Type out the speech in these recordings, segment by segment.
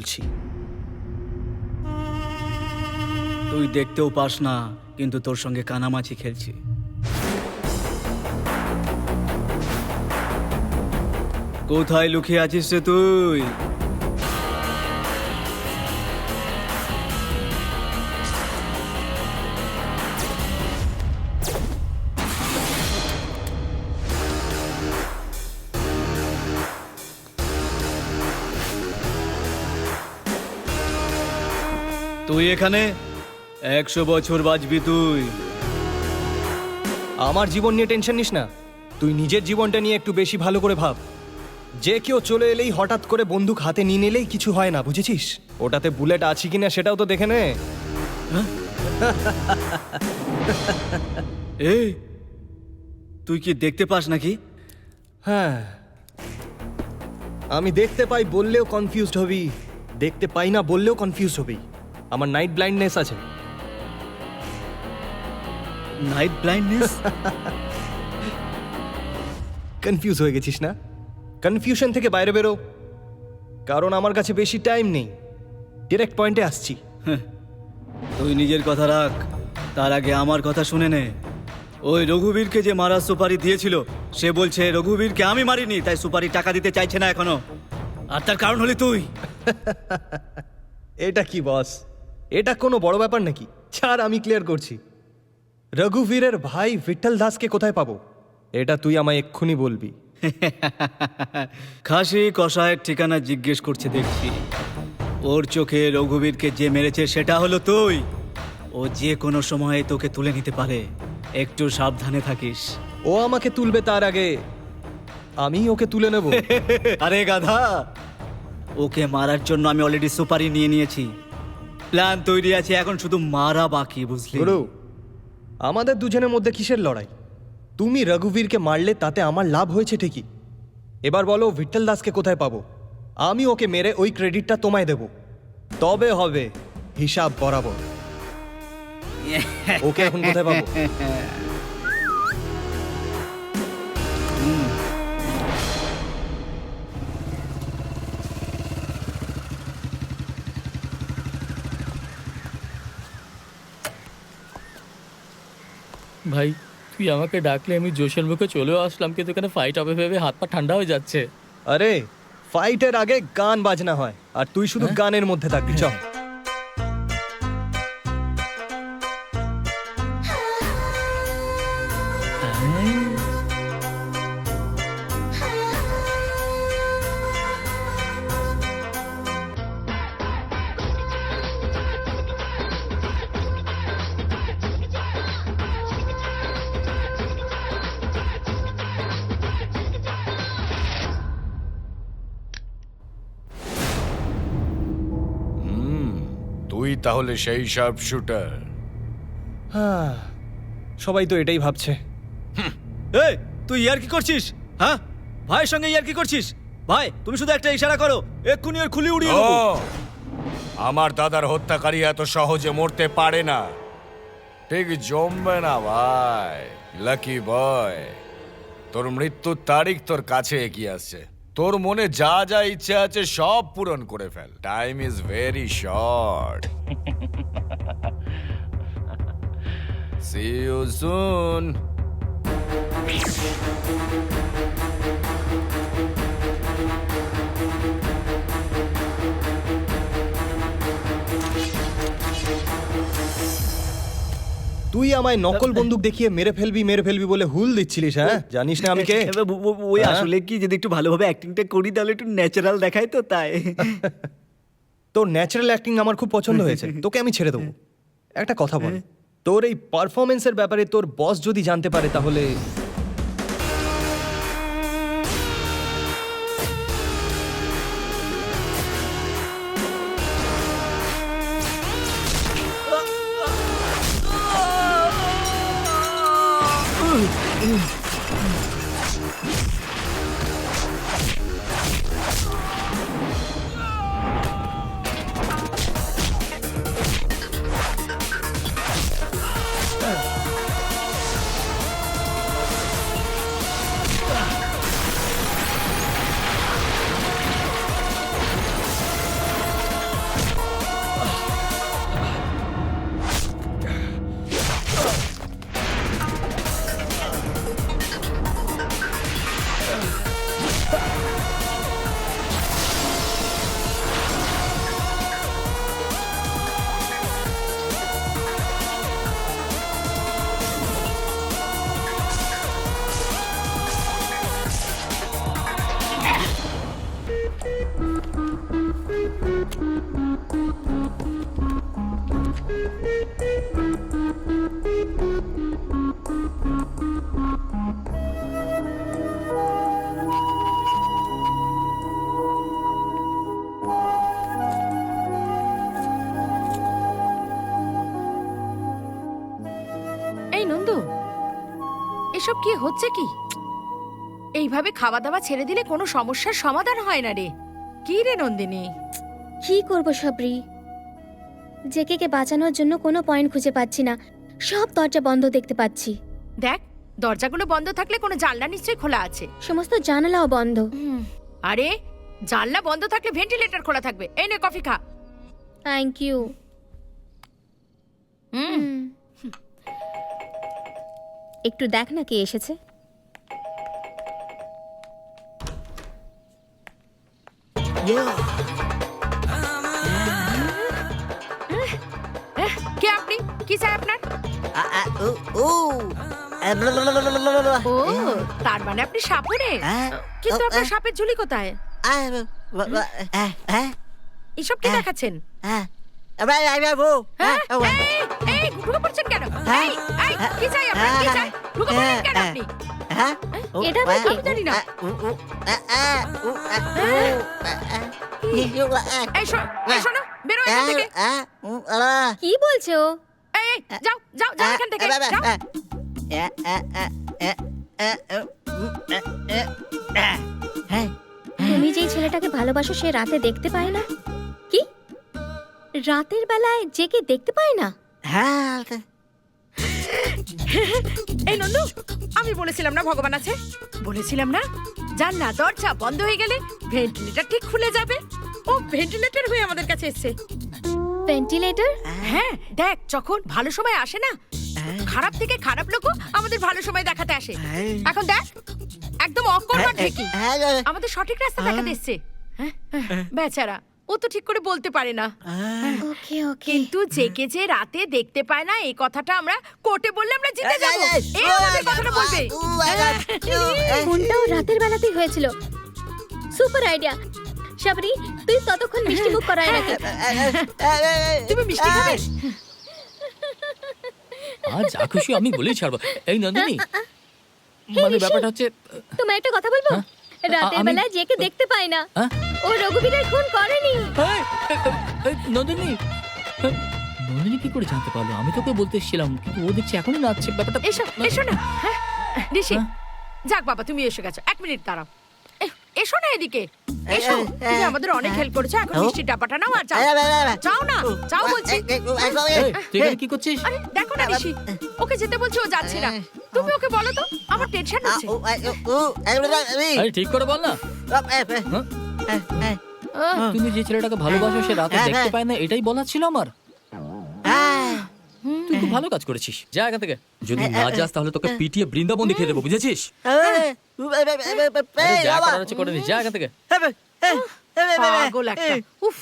বলছি। তুই দেখতেও পাস না, কিন্তু তোর সঙ্গে কানামাছি খেলছি। কোথায় লুকিয়ে আছিস রে তুই? তুই এখানে? একশো বছর বাঁচবি তুই। আমার জীবন নিয়ে টেনশন নিস না। তুই নিজের জীবনটা নিয়ে একটু বেশি ভালো করে ভাব। যে কেউ চলে এলেই হঠাৎ করে বন্দুক হাতে নিয়ে নিলেই কিছু হয় না বুঝেছিস? ওটাতে বুলেট আছে কিনা সেটাও তো দেখে নে। এই তুই কি দেখতে পাস নাকি? হ্যাঁ। আমি দেখতে পাই বললেও কনফিউজড হবি দেখতে পাই না বললেও কনফিউজ হবি। আমার নাইট ব্লাইন্ডনেস আছে। নাইট ব্লাইন্ডনেস কনফিউজ হয়ে গেছিস না? কনফিউশন থেকে বাইরে বেরো। কারণ আমার কাছে বেশি টাইম নেই। ডিরেক্ট পয়েন্টে আসছি। তুই নিজের কথা রাখ। তার আগে আমার কথা শুনে নে। ওই রঘুবীরকে যে মারার সুপারি দিয়েছিল সে বলছে রঘুবীরকে আমি মারিনি তাই সুপারি টাকা দিতে চাইছে না এখনও। আর তার কারণ হলি তুই। এটা কি বস এটা কোনো বড় ব্যাপার নাকি? ছাড় আমি ক্লিয়ার করছি। রঘুবীরের ভাই বিঠল দাসকে কোথায় পাবো? এটা তুই আমায় এক্ষুনি বলবি। খাসি কষায়ের ঠিকানা জিজ্ঞেস করছে দেখছি। ওর চোখে রঘুবীরকে যে মেরেছে সেটা হলো তুই। ও যে কোনো সময়ে তোকে তুলে নিতে পারে। একটু সাবধানে থাকিস। ও আমাকে তুলবে তার আগে। আমি ওকে তুলে নেব। আরে গাধা! ওকে মারার জন্য আমি অলরেডি সুপারি নিয়ে নিয়েছি। প্ল্যান তৈরি আছে এখন শুধু মারা বাকি বুঝলি? গুরু আমাদের দুজনের মধ্যে কিসের লড়াই? তুমি রঘুবীরকে মারলে তাতে আমার লাভ হয়েছে ঠিকই। এবার বলো ভিট্টল দাসকে কোথায় পাবো? আমি ওকে মেরে ওই ক্রেডিটটা তোমায় দেব। তবে হবে হিসাব বরাবর। ওকে এখন কোথায় পাবো? ভাই তুই আমাকে ডাকলে আমি জোশের মুখে চলেও আসলাম কিন্তু এখানে ফাইট হবে ভেবে হাত পা ঠান্ডা হয়ে যাচ্ছে। আরে ফাইটের আগে গান বাজনা হয় আর তুই শুধু গানের মধ্যে থাকবি চ তুই তাহলে সেই শার্প শুটার হ্যাঁ সবাই তো এটাই ভাবছে। এই তুই ইয়ার কি করছিস? হ্যাঁ? ভাইয়ের সঙ্গে ইয়ার কি করছিস? ভাই তুমি শুধু একটা ইশারা করো এক্ষুনি ওর খুলি উড়িয়ে দেবো। আমার দাদার হত্যাকারী এত সহজে মরতে পারে না। ঠিক জমবে না ভাই। লাকি বয় তোর মৃত্যুর তারিখ তোর কাছে এগিয়ে আসছে। তোর মনে যা যা ইচ্ছে আছে সব পূরণ করে fail. Time is very short see you soon তুই আমায় নকল বন্দুক দেখিয়ে মেরে ফেলবি মেরে ফেলবি বলে হুল দিচ্ছিলিস হ্যাঁ? জানিস না আমি কে? ওই হ্যাঁ? আসলে কি যদি একটু ভালোভাবে অ্যাক্টিংটা করি তাহলে একটু ন্যাচারাল দেখায় তো তাই। তোর ন্যাচারাল অ্যাক্টিং আমার খুব পছন্দ হয়েছে তোকে আমি ছেড়ে দেবো। একটা কথা বল তোর এই পারফরমেন্সের ব্যাপারে তোর বস যদি জানতে পারে তাহলে এসব কি হচ্ছে কি? এইভাবে খাওয়া দাওয়া ছেড়ে দিলে কোনো সমস্যার সমাধান হয় না রে। কি রে নন্দিনী? কি করব সবরি? কে বাঁচানোর জন্য কোনো পয়েন্ট খুঁজে পাচ্ছি না। সব দরজা বন্ধ দেখতে পাচ্ছি। দেখ দরজাগুলো বন্ধ থাকলে কোনো জানলা নিশ্চয়ই খোলা আছে। সমস্ত জানালাও বন্ধ। আরে জানলা বন্ধ থাকলে ভেন্টিলেটর খোলা থাকবে। এই নে কফি খা। Thank you hmm. একটু দেখ না কে এসেছে। কে আপনি? কি চাই আপনার? ও তার মানে আপনি সাপুরে। কিন্তু আপনার সাপের ঝুলি কোথায়? এসব কি দেখাচ্ছেন? হ্যাঁ? এই, এই, ঢুকে পড়ছেন কেন? এই, এই, কি চাই আপনার? কি চাই? ঢুকে পড়লেন কেন আপনি? এটা আবার কে? জানি না। এই শোনো, বেরো এখান থেকে। কি বলছো এই, যাও, যাও, যাও এখান থেকে, যাও। তুমি যেই ছেলেটাকে ভালোবাসো সে রাতে দেখতে পায় না রাতের বেলায় জেকে দেখতে পায় না? এই নন্দু আমি বলেছিলাম না ভগবান আছে? বলেছিলাম না? জান না দরজা বন্ধ হয়ে গেলে ভেন্টিলেটর ঠিক খুলে যাবে। ও ভেন্টিলেটর হয়ে আমাদের কাছে এসেছে। ভেন্টিলেটর হ্যাঁ দেখ যখন ভালো সময় আসে না খারাপ থেকে খারাপ লোকও আমাদের ভালো সময় দেখাতে আসে। এখন দেখ একদম অকর্মা ঠিকই আমাদের সঠিক রাস্তা দেখাতে এসছে। হ্যাঁ, হ্যাঁ, বেচারা ও তো ঠিক করে বলতে পারে না। ওকে ওকে। কিন্তু জেকে যে রাতে দেখতে পায় না এই কথাটা আমরা কোর্টে বললে আমরা জিতে যাব। এই আমাদের কথাটা বলবে। ফোনটাও রাতের বেলাতেই হয়েছিল। Super idea. শাবরি তুই ততক্ষণ মিষ্টি মুখ করায় রাখি। তুমি মিষ্টি খাবে? আর যা খুশি আমি বলেই ছাড়বো। এই নন্দিনী মানে ব্যাপারটা হচ্ছে তোমার একটা কথা বলব? হ্যাঁ? রাতের বেলায় জেকে দেখতে পায় না। হ্যাঁ? ও রঘুবীরের খুন করেনি। নন্দিনী। নন্দিনী কি করে জানতে পারল? আমি তোকে বলতে এসেছিলাম কিন্তু ও দেখছি এখনই নাচছে। ব্যাপারটা এসো এসো না। হ্যাঁ ঋষি হ্যাঁ? যাক বাবা তুমি এসে গেছো। এক মিনিট দাঁড়াও। এসো না এদিকে। এসো তুমি আমাদের অনেক হেল্প করেছ এখন মিষ্টি ডাবাটা নাও আর যাও। না যাও বলছি। তুই কি করছিস? আরে দেখো না ঋষি ওকে যেতে বলছি ও যাচ্ছে না। তুমি ওকে বলো তো আমার টেনশন হচ্ছে। আরে ঠিক করে বল না। হ্যাঁ? তুমি যে ছেলেটাকে ভালোবাসো সে রাতে দেখতে পায় না এটাই বলা ছিল আমার তুই খুব ভালো কাজ করেছিস যা এখান থেকে যদি না যাস তাহলে তোকে পিটিয়ে বৃন্দাবন দেখিয়ে দেবো বুঝেছিস আরে যা করার আছে করে নি যা এখান থেকে পাগল একটা উফ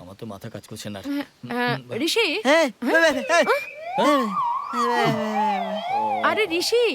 আমার তো মাথা কাজ করছে না ঋষি আরে ঋষি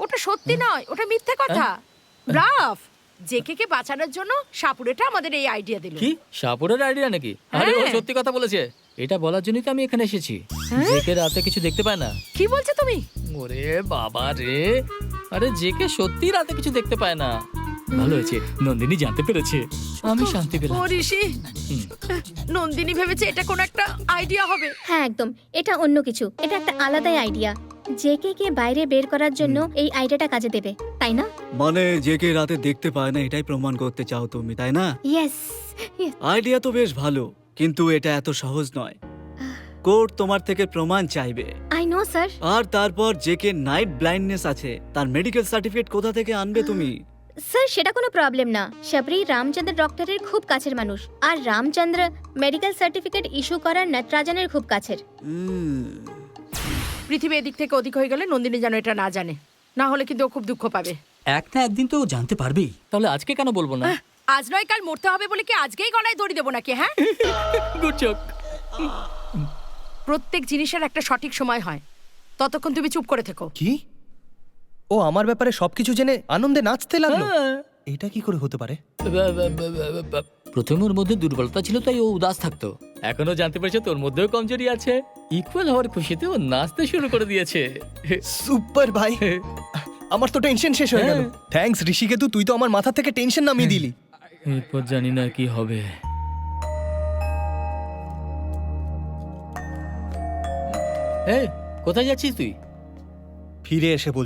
ওটা সত্যি নয় ওটা মিথ্যে কথা ব্রাফ জেকে কে বাঁচানোর জন্য সাপুরেটা আমাদের এই আইডিয়া দিল। কি? সাপুরের আইডিয়া নাকি? আরে ও হ্যাঁ। সত্যি কথা বলেছে। এটা বলার জন্যই তো আমি এখানে এসেছি। জেকে রাতে কিছু দেখতে পায় না। কি বলছো তুমি? ওরে বাবা রে। আরে জেকে সত্যি রাতে কিছু দেখতে পায় না। ভালো হয়েছে। নন্দিনী জানতে পেরেছে। আমি শান্তি পেলাম। ঋষি? নন্দিনী ভেবেছে এটা কোন একটা আইডিয়া হবে। হ্যাঁ একদম। এটা অন্য কিছু। এটা একটা আলাদাই আইডিয়া জেকে কে বাইরে বের করার জন্য এই আইডিয়াটা কাজে দেবে তাই না? মানে যে কে রাতে দেখতে পায় না এটাই প্রমাণ করতে চাও তুমি তাই না? ইয়েস আইডিয়া তো বেশ ভালো কিন্তু এটা এত সহজ নয়। কোর্ট তোমার থেকে প্রমাণ চাইবে। আই নো স্যার আর তারপর যে কে নাইট ব্লাইন্ডনেস আছে তার মেডিকেল সার্টিফিকেট কোথা থেকে আনবে তুমি? স্যার সেটা কোনো প্রবলেম না। শবরি রামচন্দ্র ডক্টরের খুব কাছের মানুষ। আর রামচন্দ্র মেডিকেল সার্টিফিকেট ইস্যু করার নটরাজনের খুব কাছের। পৃথিবী এদিক থেকে ওদিক হয়ে গেলে নন্দিনী যেন এটা না জানে। না হলে কিন্তু ও খুব দুঃখ পাবে। এক না একদিন তো ও জানতে পারবেই। তাহলে আজকে কেন বলব না? আজ নয় কাল মরতে হবে বলে কি আজকেই গলায় দড়ি দেবো নাকি হ্যাঁ? গুড প্রত্যেক জিনিসের একটা সঠিক সময় হয়। ততক্ষণ তুমি চুপ করে থেকো। কি? ও আমার ব্যাপারে সবকিছু জেনে আনন্দে নাচতে লাগল? এটা কি করে হতে পারে? প্রথমে ওর মধ্যে দুর্বলতা ছিল তাই ও উদাস থাকতো। এখনও জানতে পেরেছে তোর মধ্যেও কমজোরি আছে। ইকুয়াল হওয়ার খুশিতে ও নাচতে শুরু করে দিয়েছে। সুপার ভাই আমার তো টেনশন শেষ হয়ে গেল। হ্যাঁ। থ্যাঙ্কস ঋষিকেতু তুই তো আমার মাথা থেকে টেনশন নামিয়ে দিলি। এরপর জানি না কি হবে। কোথায় যাচ্ছিস তুই? ফিরে এসে